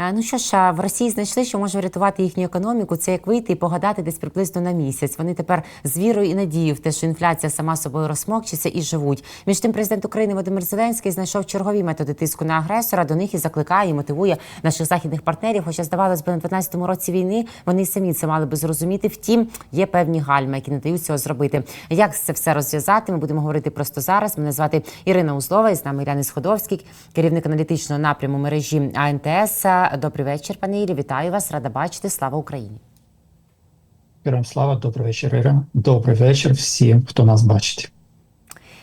Ну що ж, в Росії знайшли, що може врятувати їхню економіку. Це як вийти і погадати десь приблизно на місяць. Вони тепер з вірою і надією в те, що інфляція сама собою розсмокчиться і живуть. Між тим, президент України Володимир Зеленський знайшов чергові методи тиску на агресора. До них і закликає, і мотивує наших західних партнерів. Хоча здавалось би, на 15-му році війни вони самі це мали би зрозуміти. Втім, є певні гальми, які не дають цього зробити. Як це все розв'язати? Ми будемо говорити просто зараз. Мене звати Ірина Узлова і з нами Ірина Сходовський, керівник аналітичного напряму мережі АНТС. Добрий вечір, пане Ірі. Вітаю вас, рада бачити. Слава Україні. Героям слава, добрий вечір, Іра. Добрий вечір всім, хто нас бачить.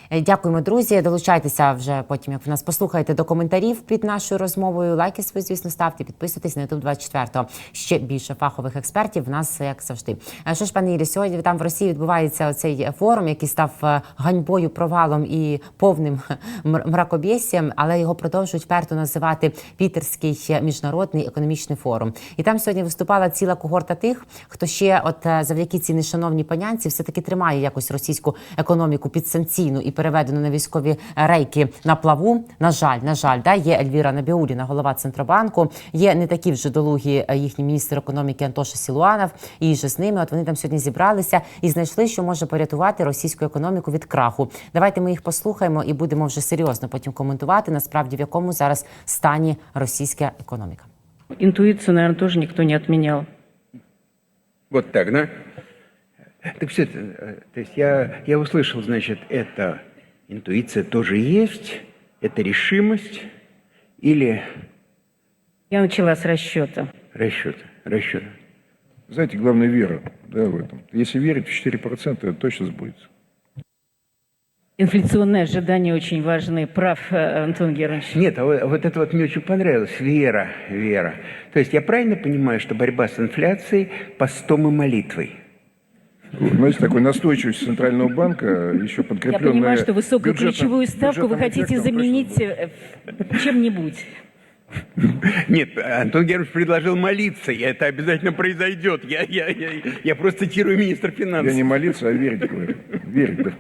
Е, Дякуємо, друзі. Долучайтеся вже потім, як ви нас послухаєте до коментарів під нашою розмовою. Лайки свої, звісно, ставте, підписуйтесь на YouTube 24 Ще більше фахових експертів в нас, як завжди. Е, Що ж, пане Ірі, сьогодні там в Росії відбувається цей форум, який став е, ганьбою, провалом і повним мр- але його продовжують вперто називати Пітерський міжнародний економічний форум. І там сьогодні виступала ціла когорта тих, хто ще, от завдяки цій нешановній панянці, все таки тримає якось російську економіку підсанкційну і переведено на військові рейки на плаву. На жаль, на жаль, да є Ельвіра Набіуліна, голова центробанку. Є не такі вже долугі е, їхній міністр економіки Антоша Сілуанов. І же з ними. От вони там сьогодні зібралися і знайшли, що може порятувати російську економіку від краху. Давайте ми їх послухаємо і будемо вже серйозно потім коментувати. Насправді в якому зараз стані російська економіка. Интуицию, наверное, тоже никто не отменял. Вот так, да? Так все, э, то есть я, я услышал, значит, это интуиция тоже есть, это решимость или Я начала с расчета. расчет, расчет. Знаете, главное вера да, в этом. Если верить в 4%, это точно сбудется. Инфляционные ожидания очень важны. Прав, э, Антон Георгиевич. Нет, а вот, а вот это вот мне очень понравилось, вера, вера. То есть я правильно понимаю, что борьба с инфляцией постом и молитвой? Вот, Знаете, такой настойчивость Центрального банка, еще Я подкрепленная... понимаю, что высокую бюджетным- ключевую ставку вы бюджетным хотите эффектом заменить э, чем-нибудь. Нет, Антон Георгиевич предложил молиться, и это обязательно произойдет. Я, я, я, я просто цитирую министра финансов. Я не молиться, а верить, говорю. Верить, да.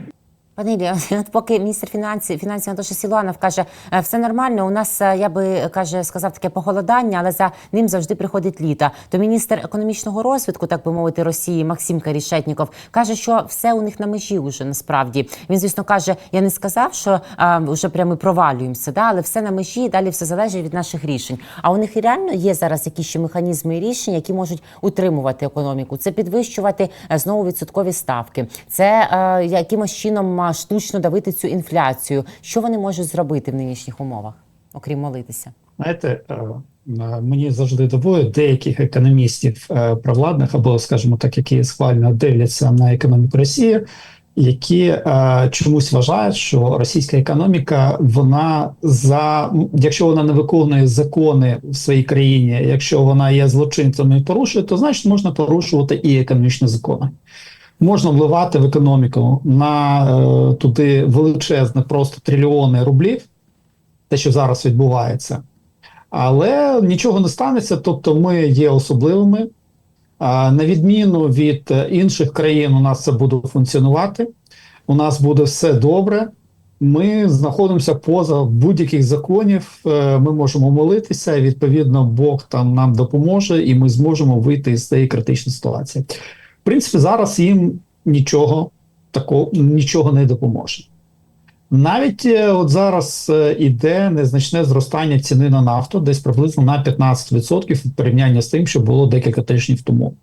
Пане Іллі, от поки міністр фінансів фінансів Антоша Сілуанов каже, «Е, все нормально. У нас е, я би каже, сказав таке похолодання, але за ним завжди приходить літо. То міністр економічного розвитку, так би мовити, Росії Максим Карішетніков каже, що все у них на межі вже насправді. Він, звісно, каже: я не сказав, що а, вже прямо провалюємося, да, але все на межі. Далі все залежить від наших рішень. А у них реально є зараз якісь ще механізми і рішення, які можуть утримувати економіку. Це підвищувати е, знову відсоткові ставки. Це е, якимось чином штучно давити цю інфляцію. Що вони можуть зробити в нинішніх умовах, окрім молитися? Знаєте, е, е, мені завжди дивує деяких економістів е, провладних, або, скажімо так, які схвально дивляться на економіку Росії, які чомусь вважають, що російська економіка, вона за якщо вона не виконує закони в своїй країні, якщо вона є злочинцем і порушує, то значить можна порушувати і економічні закони. Можна вливати в економіку на е, туди величезне просто трильйони рублів, те, що зараз відбувається. Але нічого не станеться, тобто ми є особливими. А, На відміну від е, інших країн, у нас це буде функціонувати. У нас буде все добре. Ми знаходимося поза будь-яких законів. е, Ми можемо молитися. Відповідно, Бог там нам допоможе, і ми зможемо вийти з цієї критичної ситуації. Принципі, зараз їм нічого такого нічого не допоможе. Навіть е, от зараз е, іде незначне зростання ціни на нафту, десь приблизно на 15% в порівнянні з тим, що було декілька тижнів тому.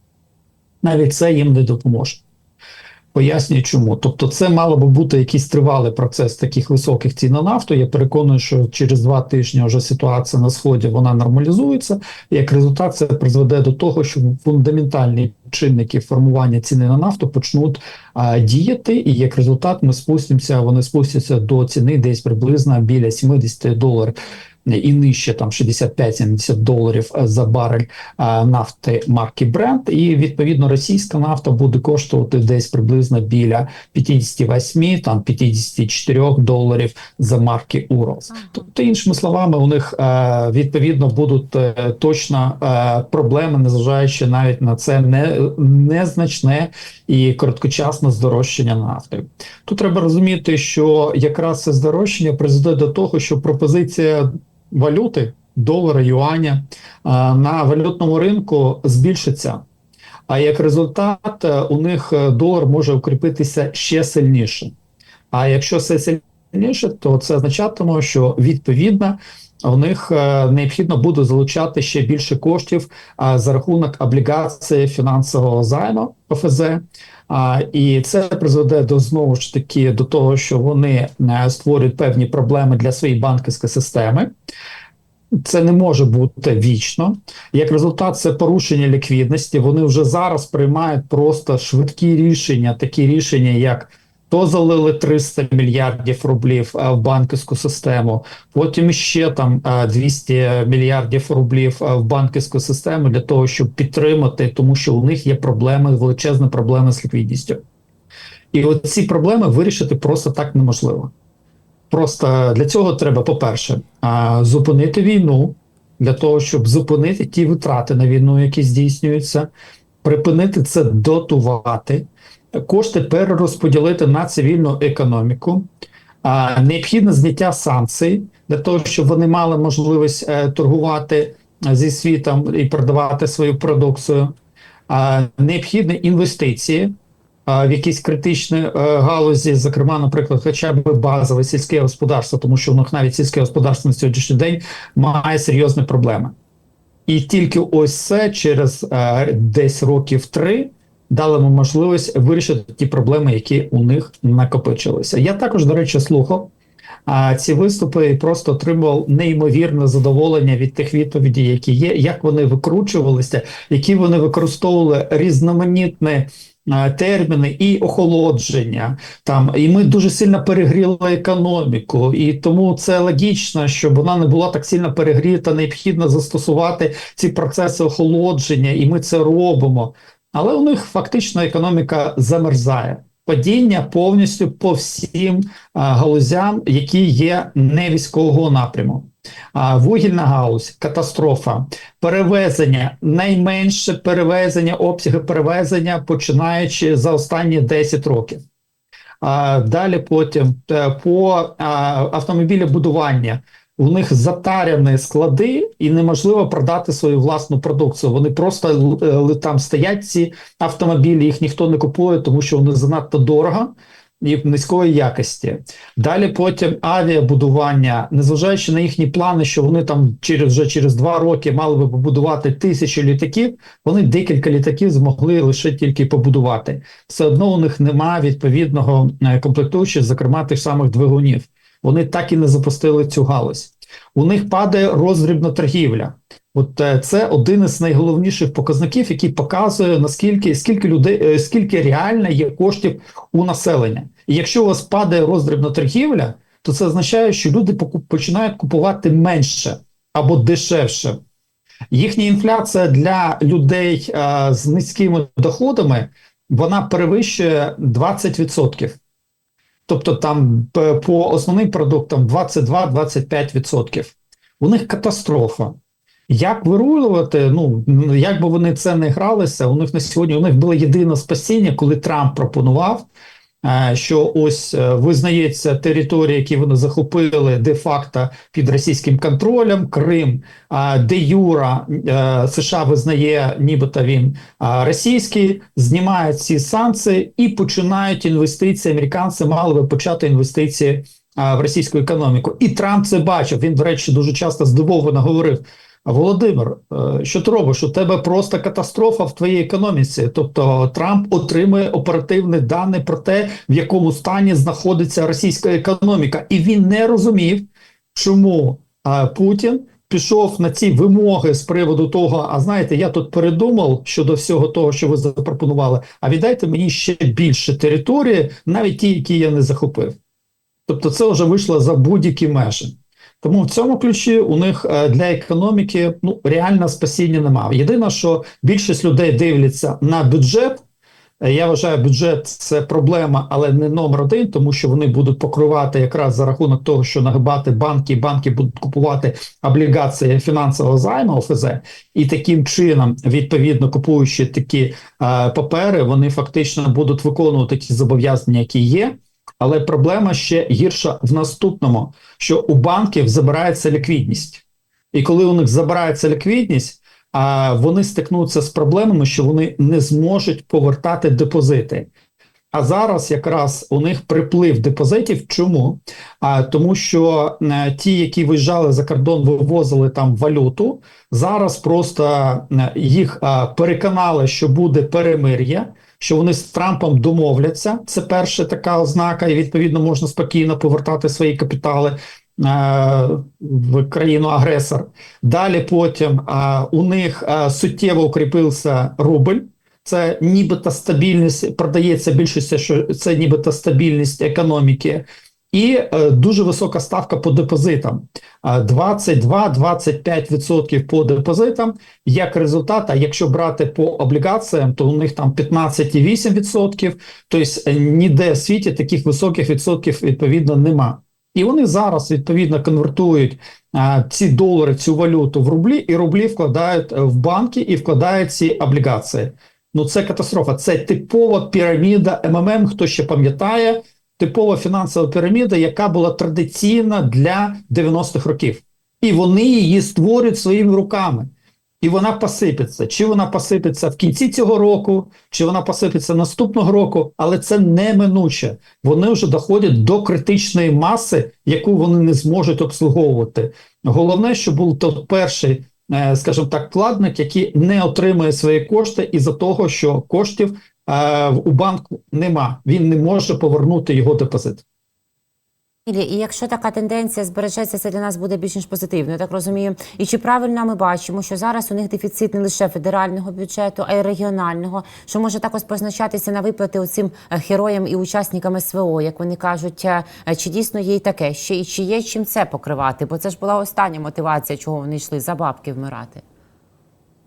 Навіть це їм не допоможе. Пояснюю, чому. Тобто, це мало би бути якийсь тривалий процес таких високих цін на нафту. Я переконую, що через два тижні вже ситуація на сході вона нормалізується. Як результат, це призведе до того, що фундаментальні чинники формування ціни на нафту почнуть а, діяти, і як результат, ми спустимося, вони спустяться до ціни десь приблизно біля 70 доларів. І нижче там 65-70 доларів е, за барель нафти марки Brent, і відповідно російська нафта буде коштувати десь приблизно біля 58, там 54 доларів за марки Уралс. Ага. Тобто, іншими словами, у них е, відповідно будуть е, точно е, проблеми, незважаючи навіть на це не, незначне і короткочасне здорожчання нафти. Тут треба розуміти, що якраз це здорожчання призведе до того, що пропозиція валюти долара, юаня на валютному ринку збільшиться. А як результат, е, у них е, долар може укріпитися ще сильніше. А якщо це сильніше, то це означатиме, що відповідно у них е, необхідно буде залучати ще більше коштів за рахунок облігації фінансового займу ОФЗ. А, і це призведе до знову ж таки до того, що вони е, створюють певні проблеми для своєї банківської системи. Це не може бути вічно. Як результат, це порушення ліквідності. Вони вже зараз приймають просто швидкі рішення, такі рішення, як то залили 300 мільярдів рублів е, в банківську систему, потім ще там е, 200 мільярдів рублів е, в банківську систему для того, щоб підтримати, тому що у них є проблеми, величезні проблеми з ліквідністю. І от ці проблеми вирішити просто так неможливо. Просто для цього треба, по-перше, зупинити війну для того, щоб зупинити ті витрати на війну, які здійснюються, припинити це дотувати, кошти перерозподілити на цивільну економіку. А, необхідне зняття санкцій для того, щоб вони мали можливість е, торгувати зі світом і продавати свою продукцію. Необхідні інвестиції в якісь критичні е, галузі, зокрема, наприклад, хоча б базове сільське господарство, тому що них навіть сільське господарство на сьогоднішній день має серйозні проблеми. І тільки ось це через е, десь років три дало йому можливість вирішити ті проблеми, які у них накопичилися. Я також, до речі, слухав а, ці виступи і просто отримував неймовірне задоволення від тих відповідей, які є, як вони викручувалися, які вони використовували різноманітні терміни і охолодження. Там і ми дуже сильно перегріли економіку, і тому це логічно, щоб вона не була так сильно перегріта. Необхідно застосувати ці процеси охолодження, і ми це робимо. Але у них фактично економіка замерзає. Падіння повністю по всім а, галузям, які є не військового напряму. А, вугільна галузь, катастрофа, перевезення, найменше перевезення, обсяги перевезення, починаючи за останні 10 років. А, далі потім е, по а, автомобілебудування. У них затаряні склади, і неможливо продати свою власну продукцію. Вони просто е, там стоять ці автомобілі, їх ніхто не купує, тому що вони занадто дорого і низької якості. Далі потім авіабудування, незважаючи на їхні плани, що вони там через вже через два роки мали би побудувати тисячу літаків. Вони декілька літаків змогли лише тільки побудувати. Все одно у них немає відповідного е, комплектуючих, зокрема тих самих двигунів. Вони так і не запустили цю галузь. У них падає роздрібна торгівля. От е, це один із найголовніших показників, який показує наскільки скільки людей, е, скільки реально є коштів у населення. І якщо у вас падає роздрібна торгівля, то це означає, що люди починають купувати менше або дешевше. Їхня інфляція для людей е, з низькими доходами вона перевищує 20%. Тобто там по основним продуктам 22-25%. У них катастрофа. Як вирулювати? Ну як би вони це не гралися, у них на сьогодні у них було єдине спасіння, коли Трамп пропонував, що ось е, визнається територія, які вони захопили де-факто під російським контролем, Крим, де Юра е, США визнає, нібито він російський, знімають ці санкції і починають інвестиції. Американці мали би почати інвестиції в російську економіку. І Трамп це бачив. Він, до речі, дуже часто здивовано говорив. «А, Володимир, е, що ти робиш? У тебе просто катастрофа в твоїй економіці. Тобто Трамп отримує оперативні дані про те, в якому стані знаходиться російська економіка, і він не розумів, чому а, Путін пішов на ці вимоги з приводу того: а знаєте, я тут передумав щодо всього того, що ви запропонували. А віддайте мені ще більше території, навіть ті, які я не захопив. Тобто, це вже вийшло за будь-які межі. Тому в цьому ключі у них е, для економіки ну реально спасіння немає. Єдине, що більшість людей дивляться на бюджет. Е, Я вважаю, бюджет це проблема, але не номер один, тому що вони будуть покривати якраз за рахунок того, що нагибати банки, і банки будуть купувати облігації фінансового займу ОФЗ, і таким чином, відповідно купуючи такі е, папери, вони фактично будуть виконувати ті зобов'язання, які є. Але проблема ще гірша в наступному: що у банків забирається ліквідність. І коли у них забирається ліквідність, а вони стикнуться з проблемами, що вони не зможуть повертати депозити. А зараз якраз у них приплив депозитів. Чому? А тому, що е, ті, які виїжджали за кордон, вивозили там валюту. Зараз просто е, їх е, переконали, що буде перемир'я, що вони з Трампом домовляться. Це перша така ознака, і відповідно можна спокійно повертати свої капітали е, в країну агресор. Далі потім е, у них е, суттєво укріпився рубль. Це нібито стабільність продається більшість, що це нібито стабільність економіки, і е, дуже висока ставка по депозитам. Е, 22-25% по депозитам. Як результат, а якщо брати по облігаціям, то у них там 15,8%. Тобто е, ніде в світі таких високих відсотків відповідно нема. І вони зараз відповідно конвертують а, ці долари, цю валюту в рублі, і рублі вкладають е, в банки і вкладають ці облігації. Ну це катастрофа. Це типова піраміда МММ. Хто ще пам'ятає, типова фінансова піраміда, яка була традиційна для 90-х років, і вони її створюють своїми руками. І вона посипеться. Чи вона посипеться в кінці цього року, чи вона посипеться наступного року, але це неминуче. Вони вже доходять до критичної маси, яку вони не зможуть обслуговувати. Головне, щоб був той перший, е, скажімо так, вкладник, який не отримує свої кошти із-за того, що коштів у банку нема. Він не може повернути його депозит. І якщо така тенденція збережеться, це для нас буде більш ніж позитивно. Я так розумію. І чи правильно ми бачимо, що зараз у них дефіцит не лише федерального бюджету, а й регіонального, що може також позначатися на виплати оцим е, героям і учасникам СВО, як вони кажуть, Е, чи дійсно є й таке, ще і чи є чим це покривати? Бо це ж була остання мотивація, чого вони йшли за бабки вмирати.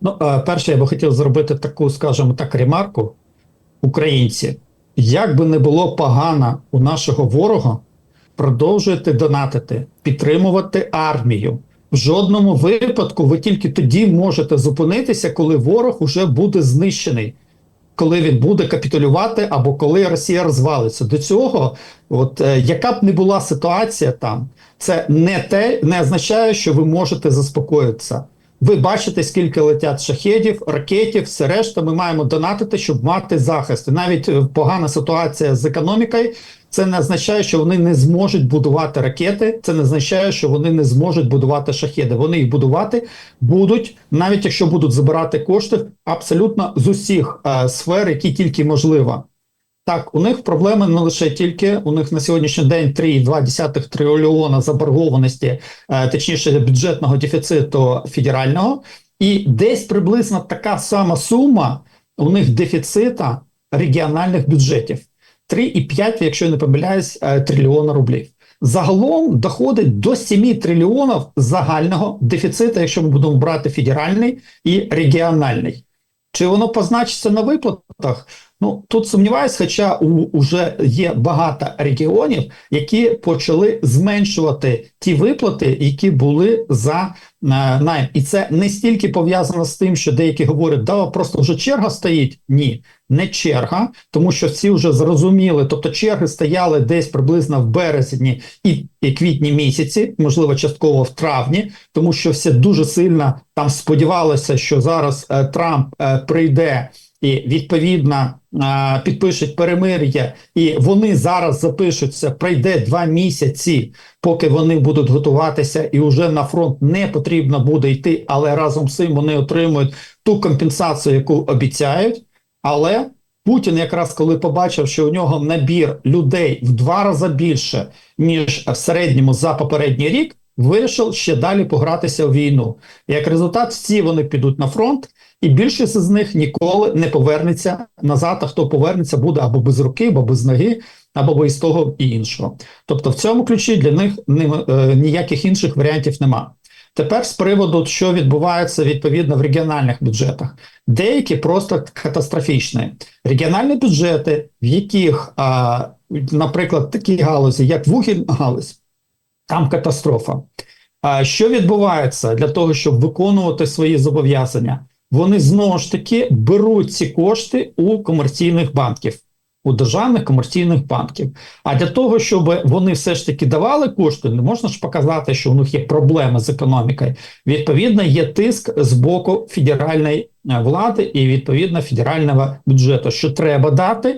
Ну, е, перше, я би хотів зробити таку, скажімо так, ремарку. Українці, як би не було погано у нашого ворога, продовжуйте донатити, підтримувати армію. В жодному випадку ви тільки тоді можете зупинитися, коли ворог уже буде знищений, коли він буде капітулювати або коли Росія розвалиться. До цього, от е, яка б не була ситуація там, це не те, не означає, що ви можете заспокоїтися. Ви бачите, скільки летять шахедів, ракетів, все решта. Ми маємо донатити, щоб мати захист. І навіть е, погана ситуація з економікою. Це не означає, що вони не зможуть будувати ракети. Це не означає, що вони не зможуть будувати шахеди. Вони їх будувати будуть, навіть якщо будуть забирати кошти абсолютно з усіх е, сфер, які тільки можливо. Так, у них проблеми не лише тільки у них на сьогоднішній день 3,2 трильйона заборгованості, е, точніше бюджетного дефіциту федерального, і десь приблизно така сама сума у них дефіцита регіональних бюджетів 3,5, якщо я не помиляюсь, е, трильйона рублів. Загалом доходить до 7 трильйонів загального дефіциту, якщо ми будемо брати федеральний і регіональний. Чи воно позначиться на виплатах? Ну тут сумніваюсь, хоча у вже є багато регіонів, які почали зменшувати ті виплати, які були за е, найм. І це не стільки пов'язано з тим, що деякі говорять, да просто вже черга стоїть. Ні, не черга, тому що всі вже зрозуміли. Тобто черги стояли десь приблизно в березні і, і квітні місяці, можливо, частково в травні, тому що все дуже сильно там сподівалося, що зараз е, Трамп е, прийде і відповідно підпишуть перемир'я, і вони зараз запишуться. Пройде два місяці, поки вони будуть готуватися, і вже на фронт не потрібно буде йти, але разом з цим вони отримують ту компенсацію, яку обіцяють. Але Путін, якраз коли побачив, що у нього набір людей в два рази більше ніж в середньому за попередній рік, вирішив ще далі погратися в війну. Як результат, всі вони підуть на фронт, і більшість з них ніколи не повернеться назад. А хто повернеться, буде або без руки, або без ноги, або без того і іншого. Тобто, в цьому ключі для них е, ніяких інших варіантів нема. Тепер з приводу, що відбувається відповідно в регіональних бюджетах, деякі просто катастрофічні. Регіональні бюджети, в яких, а, наприклад, такі галузі, як вугільна галузь, там катастрофа. А що відбувається для того, щоб виконувати свої зобов'язання? Вони знову ж таки беруть ці кошти у комерційних банків. у державних комерційних банків. А для того, щоб вони все ж таки давали кошти, не можна ж показати, що у них є проблеми з економікою. Відповідно, є тиск з боку федеральної е, влади і відповідно федерального бюджету, що треба дати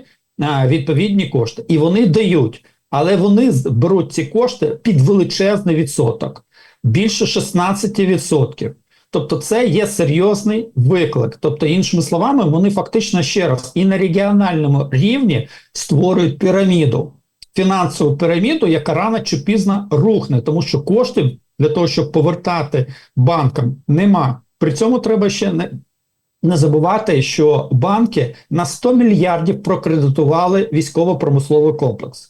е, відповідні кошти, і вони дають, але вони беруть ці кошти під величезний відсоток, більше 16%. Тобто, це є серйозний виклик. Тобто, іншими словами, вони фактично ще раз і на регіональному рівні створюють піраміду, фінансову піраміду, яка рано чи пізно рухне, тому що коштів для того, щоб повертати банкам, нема. При цьому треба ще не, не забувати, що банки на 100 мільярдів прокредитували військово-промисловий комплекс.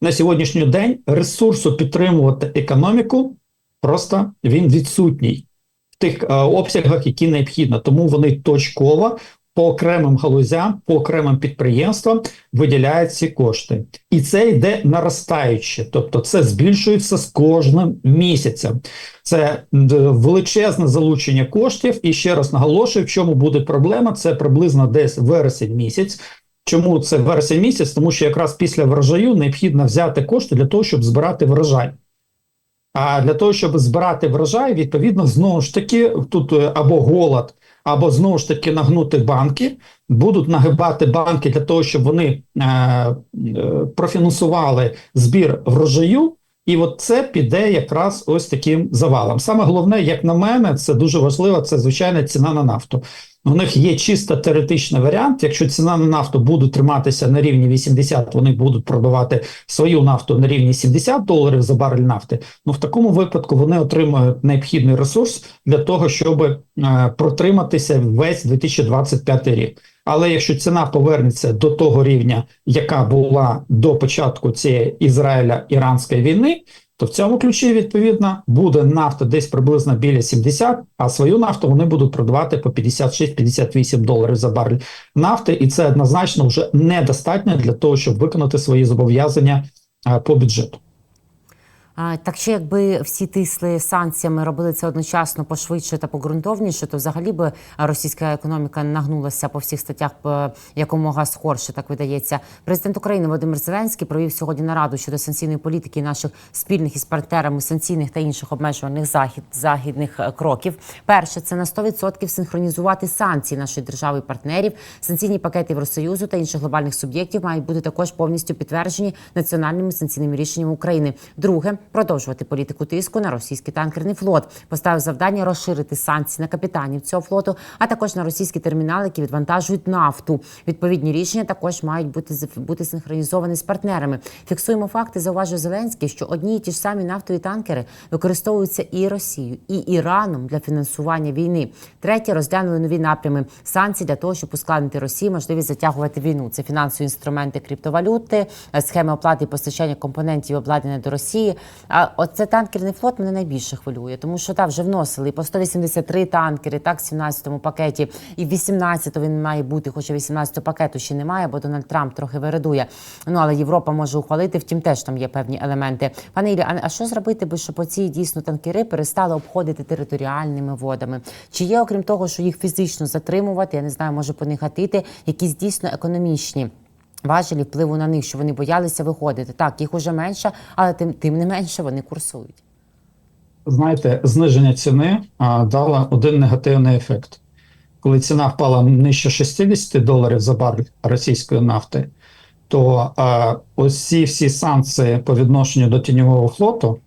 На сьогоднішній день ресурсу підтримувати економіку просто він відсутній в тих е, обсягах, які необхідно. Тому вони точково по окремим галузям, по окремим підприємствам виділяють ці кошти. І це йде наростаюче, тобто це збільшується з кожним місяцем. Це величезне залучення коштів. І ще раз наголошую, в чому буде проблема. Це приблизно десь вересень місяць. Чому це вересень місяць? Тому що якраз після врожаю необхідно взяти кошти для того, щоб збирати врожай. А для того, щоб збирати врожай, відповідно, знову ж таки, тут е, або голод, або знову ж таки нагнути банки, будуть нагибати банки для того, щоб вони е, е, профінансували збір врожаю. І от це піде якраз ось таким завалом. Саме головне, як на мене, це дуже важливо. Це звичайно ціна на нафту. У них є чисто теоретичний варіант. Якщо ціна на нафту буде триматися на рівні 80, вони будуть продавати свою нафту на рівні 70 доларів за барель нафти. Ну в такому випадку вони отримають необхідний ресурс для того, щоб е, протриматися весь 2025 рік. Але якщо ціна повернеться до того рівня, яка була до початку цієї Ізраїля-іранської війни, то в цьому ключі відповідно буде нафта десь приблизно біля 70, а свою нафту вони будуть продавати по 56-58 доларів за барель нафти, і це однозначно вже недостатньо для того, щоб виконати свої зобов'язання е, по бюджету. Так що якби всі тисли санкціями робили це одночасно пошвидше та погрунтовніше, то взагалі би російська економіка нагнулася по всіх статтях е, якомога скорше, так видається. Президент України Володимир Зеленський провів сьогодні нараду щодо санкційної політики наших спільних із партнерами санкційних та інших обмежувальних захід західних е, кроків. Перше це на 100% синхронізувати санкції нашої держави і партнерів. Санкційні пакети Євросоюзу та інших глобальних суб'єктів мають бути також повністю підтверджені національними санкційними рішеннями України. Друге продовжувати політику тиску на російський танкерний флот. Поставив завдання розширити санкції на капітанів цього флоту, а також на російські термінали, які відвантажують нафту. Відповідні рішення також мають бути бути синхронізовані з партнерами. Фіксуємо факти. Зауважив Зеленський, що одні і ті ж самі нафтові танкери використовуються і Росією, і Іраном для фінансування війни. Третє розглянули нові напрями санкцій для того, щоб ускладнити Росії можливість затягувати війну. Це фінансові інструменти криптовалюти, схеми оплати і постачання компонентів обладнання до Росії. А оце танкерний флот мене найбільше хвилює, тому що там вже вносили і по 183 танкери, так, в 17-му пакеті, і в 18-му він має бути, хоча 18-го пакету ще немає, бо Дональд Трамп трохи вирадує. Ну але Європа може ухвалити, втім теж там є певні елементи. Пане Іллі, а, а що зробити би, щоб оці дійсно танкери перестали обходити територіальними водами? Чи є, окрім того, що їх фізично затримувати, я не знаю, може по них гатити, якісь дійсно економічні? Важелі впливу на них, що вони боялися виходити. Так, їх уже менше, але тим, тим не менше вони курсують. Знаєте, зниження ціни а, дало один негативний ефект. Коли ціна впала нижче 60 доларів за барель російської нафти, то а, ось всі санкції по відношенню до тіньового флоту,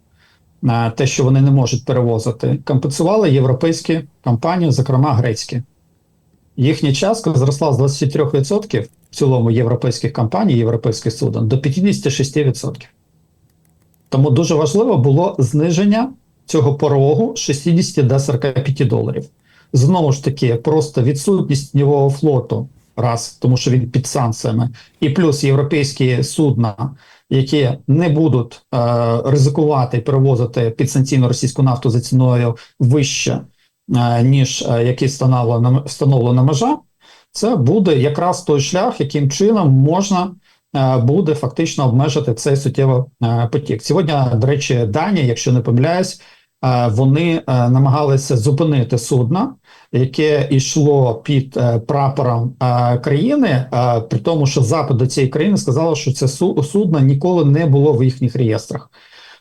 а, те, що вони не можуть перевозити, компенсували європейські компанії, зокрема грецькі. Їхня частка зросла з 23% в цілому європейських компаній, європейських суден до 56%. Тому дуже важливо було зниження цього порогу з 60 до 45 доларів. Знову ж таки, просто відсутність тіньового флоту, раз, тому що він під санкціями, і плюс європейські судна, які не будуть е, ризикувати перевозити підсанкційну російську нафту за ціною вище, е, ніж е, який встановлена, встановлена межа, це буде якраз той шлях, яким чином можна е, буде фактично обмежити цей суттєвий е, потік. Сьогодні, до речі, Данія, якщо не помиляюсь, е, вони намагалися зупинити судна яке йшло під прапором країни, при тому, що запит до цієї країни сказало, що це су- судно ніколи не було в їхніх реєстрах.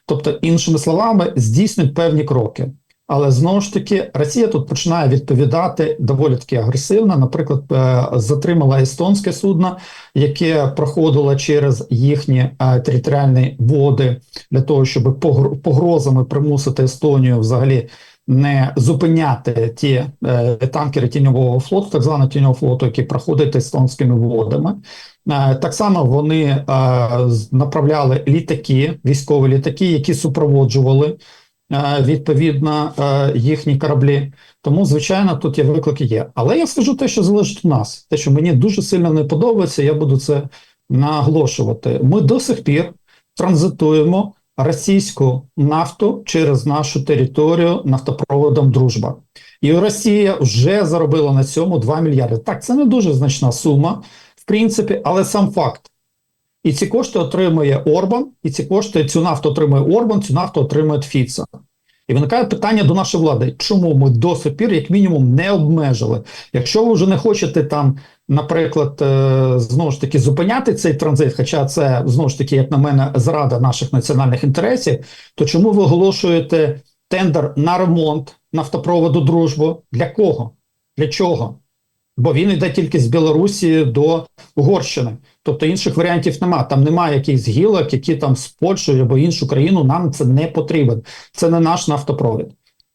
Тобто, іншими словами, здійснюють певні кроки. Але знову ж таки, Росія тут починає відповідати доволі таки агресивно. Наприклад, е, затримала естонське судно, яке проходило через їхні е, територіальні води для того, щоб погр- погрозами примусити Естонію взагалі не зупиняти ті е, танкери тіньового флоту, так званого тіньового флоту, які проходять естонськими водами. Так само вони направляли літаки, військові літаки, які супроводжували відповідно е, їхні кораблі. Тому, звичайно, тут є виклики є. Але я скажу те, що залежить від нас, те, що мені дуже сильно не подобається, я буду це наголошувати. Ми до сих пір транзитуємо російську нафту через нашу територію нафтопроводом Дружба. І Росія вже заробила на цьому 2 мільярди. Так, це не дуже значна сума, в принципі, але сам факт. І ці кошти отримує Орбан, і ці кошти, цю нафту отримує Орбан, цю нафту отримує Фіца. І виникає питання до нашої влади, чому ми до сих пір, як мінімум, не обмежили. Якщо ви вже не хочете там, наприклад, е, знову ж таки зупиняти цей транзит, хоча це знову ж таки, як на мене, зрада наших національних інтересів, то чому ви оголошуєте тендер на ремонт нафтопроводу дружбу? Для кого? Для чого? Бо він йде тільки з Білорусі до Угорщини. Тобто інших варіантів немає. Там немає якихось гілок, які там з Польщею або іншу країну нам це не потрібен. Це не наш нафтопровід.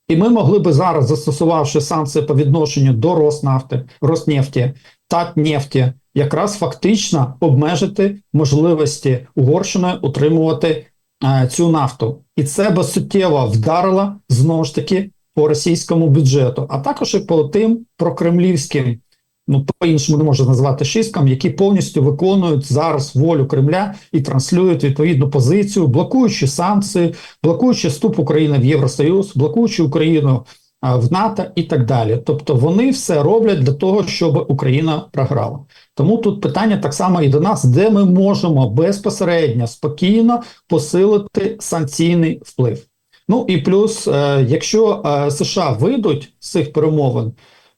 І ми могли би зараз, застосувавши санкції по відношенню до Роснафти, Роснефті, Татнефті, якраз фактично обмежити можливості Угорщини утримувати е, цю нафту. І це би суттєво вдарило знову ж таки по російському бюджету, а також і по тим прокремлівським ну по-іншому не можна назвати шисткам, які повністю виконують зараз волю Кремля і транслюють відповідну позицію, блокуючи санкції, блокуючи вступ України в Євросоюз, блокуючи Україну в НАТО і так далі. Тобто вони все роблять для того, щоб Україна програла. Тому тут питання так само і до нас, де ми можемо безпосередньо спокійно посилити санкційний вплив. Ну і плюс, е, якщо е, США вийдуть з цих перемовин,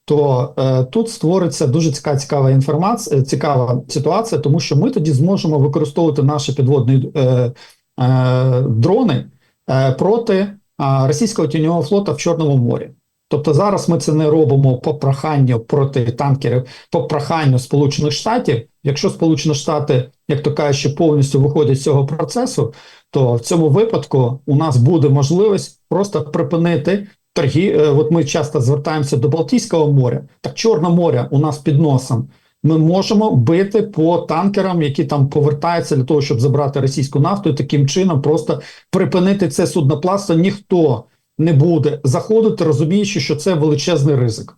то е, тут створиться дуже цікава цікава інформація, цікава ситуація, тому що ми тоді зможемо використовувати наші підводні е, е, дрони е, проти е, російського тіньового флота в Чорному морі. Тобто зараз ми це не робимо по проханню проти танкерів, по проханню Сполучених Штатів. Якщо Сполучені Штати, як то кажуть, повністю виходять з цього процесу, то в цьому випадку у нас буде можливість просто припинити торги. Е, От ми часто звертаємося до Балтійського моря, так Чорне море у нас під носом. Ми можемо бити по танкерам, які там повертаються для того, щоб забрати російську нафту, і таким чином просто припинити це судноплавство. Ніхто не буде заходити, розуміючи, що це величезний ризик.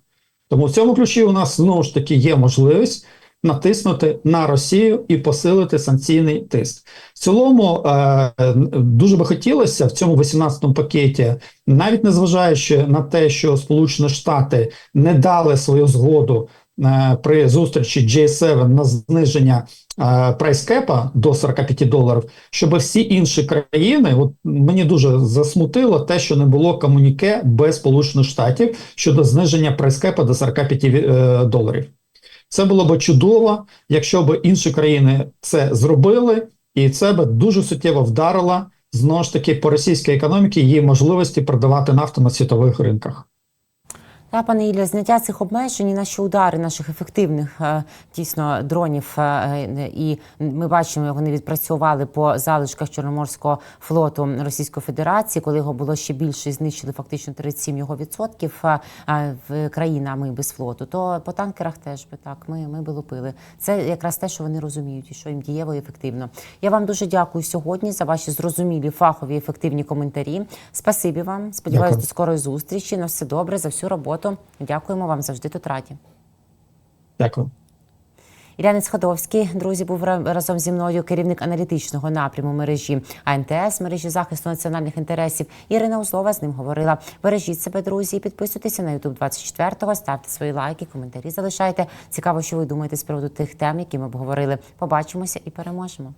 Тому в цьому ключі у нас знову ж таки є можливість натиснути на Росію і посилити санкційний тиск. В цілому е, дуже би хотілося в цьому 18-му пакеті, навіть незважаючи на те, що Сполучені Штати не дали свою згоду е, при зустрічі G7 на зниження е, прайскепа до 45 доларів, щоб всі інші країни, от мені дуже засмутило те, що не було комуніке без Сполучених Штатів щодо зниження прайскепа до 45 е, доларів. Це було б чудово, якщо б інші країни це зробили, і це б дуже суттєво вдарило знову ж таки по російській економіці її можливості продавати нафту на світових ринках. Та, пане Ілля, зняття цих обмежень наші удари наших ефективних е, дійсно дронів. е, І ми бачимо, як вони відпрацювали по залишках Чорноморського флоту Російської Федерації, коли його було ще більше і знищили фактично 37 його відсотків е, в країнами без флоту. То по танкерах теж би так. Ми, ми би лупили. Це якраз те, що вони розуміють, і що їм дієво і ефективно. Я вам дуже дякую сьогодні за ваші зрозумілі фахові ефективні коментарі. Спасибі вам. Сподіваюся, до скорої зустрічі. На все добре за всю роботу. Дякуємо вам завжди тут раді. Дякую. Ілянець Ходовський, друзі, був разом зі мною керівник аналітичного напряму мережі АНТС, мережі захисту національних інтересів. Ірина Узлова з ним говорила. Бережіть себе, друзі, і підписуйтеся на YouTube 24-го, ставте свої лайки, коментарі залишайте. Цікаво, що ви думаєте з приводу тих тем, які ми обговорили. Побачимося і переможемо.